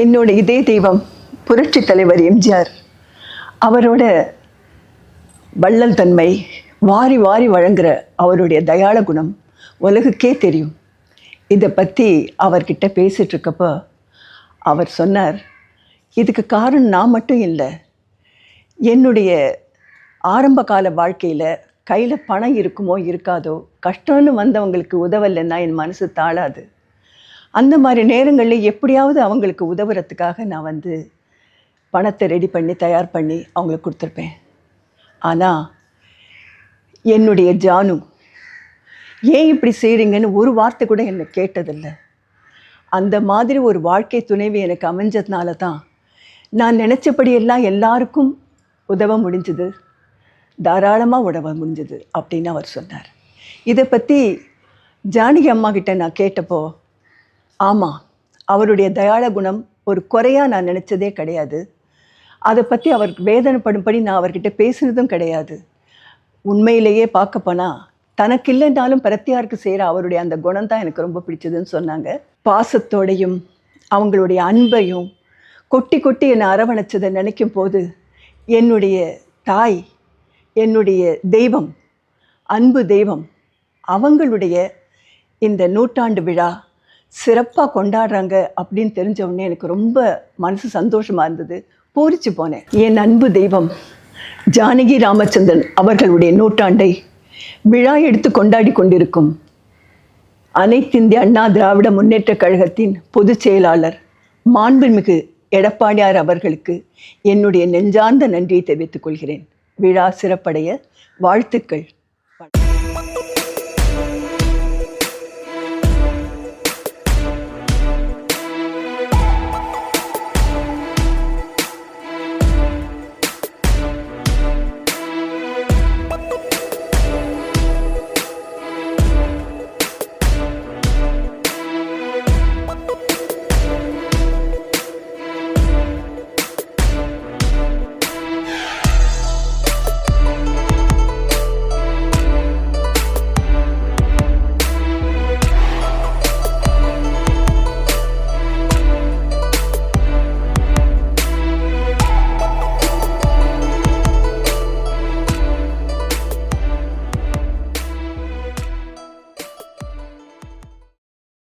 என்னோட இதே தெய்வம் புரட்சி தலைவர் எம்ஜிஆர். அவரோட வள்ளல் தன்மை வாரி வாரி வழங்குற அவருடைய தயாள குணம் உலகுக்கே தெரியும். இதை பற்றி அவர்கிட்ட பேசிகிட்ருக்கப்போ அவர் சொன்னார் இதுக்கு காரணம் நான் மட்டும் இல்லை என்னுடைய ஆரம்ப கால வாழ்க்கையில் கையில் பணம் இருக்குமோ இருக்காதோ கஷ்டம்னு வந்தவங்களுக்கு உதவலைன்னா என் மனசு தாழாது. அந்த மாதிரி நேரங்களில் எப்படியாவது அவங்களுக்கு உதவுறதுக்காக நான் வந்து பணத்தை ரெடி பண்ணி தயார் பண்ணி அவங்களுக்கு கொடுத்துருப்பேன். ஆனால் என்னுடைய ஜானு ஏன் இப்படி செய்கிறீங்கன்னு ஒரு வார்த்தை கூட என்னை கேட்டதில்லை. அந்த மாதிரி ஒரு வாழ்க்கை துணைவி எனக்கு அமைஞ்சதுனால தான் நான் நினச்சபடியெல்லாம் எல்லாருக்கும் உதவ முடிஞ்சது தாராளமாக உதவ முடிஞ்சது அப்படின்னு அவர் சொன்னார். இதை பற்றி ஜானகி அம்மா கிட்ட நான் கேட்டப்போ ஆமாம் அவருடைய தயாள குணம் ஒரு குறையாக நான் நினச்சதே கிடையாது. அதை பற்றி அவருக்கு வேதனைப்படும்படி நான் அவர்கிட்ட பேசுனதும் கிடையாது. உண்மையிலேயே பார்க்க போனால் தனக்கு இல்லைன்னாலும் பிரத்தியாருக்கு செய்கிற அவருடைய அந்த குணம் தான் எனக்கு ரொம்ப பிடிச்சதுன்னு சொன்னாங்க. பாசத்தோடையும் அவங்களுடைய அன்பையும் கொட்டி கொட்டி என்னை அரவணைச்சதை நினைக்கும் போது என்னுடைய தாய் என்னுடைய தெய்வம் அன்பு தெய்வம் அவங்களுடைய இந்த நூற்றாண்டு விழா சிறப்பாக கொண்டாடுறாங்க அப்படின்னு தெரிஞ்ச உடனே எனக்கு ரொம்ப மனசு சந்தோஷமாக இருந்தது. பூரிச்சு போனேன். என் அன்பு தெய்வம் ஜானகி ராமச்சந்திரன் அவர்களுடைய நூற்றாண்டை விழா எடுத்து கொண்டாடி கொண்டிருக்கும் அனைத்திந்திய அண்ணா திராவிட முன்னேற்றக் கழகத்தின் பொதுச் செயலாளர் மாண்புமிகு எடப்பாடியார் அவர்களுக்கு என்னுடைய நெஞ்சார்ந்த நன்றியை தெரிவித்துக் கொள்கிறேன். விழா சிறப்படைய வாழ்த்துக்கள்.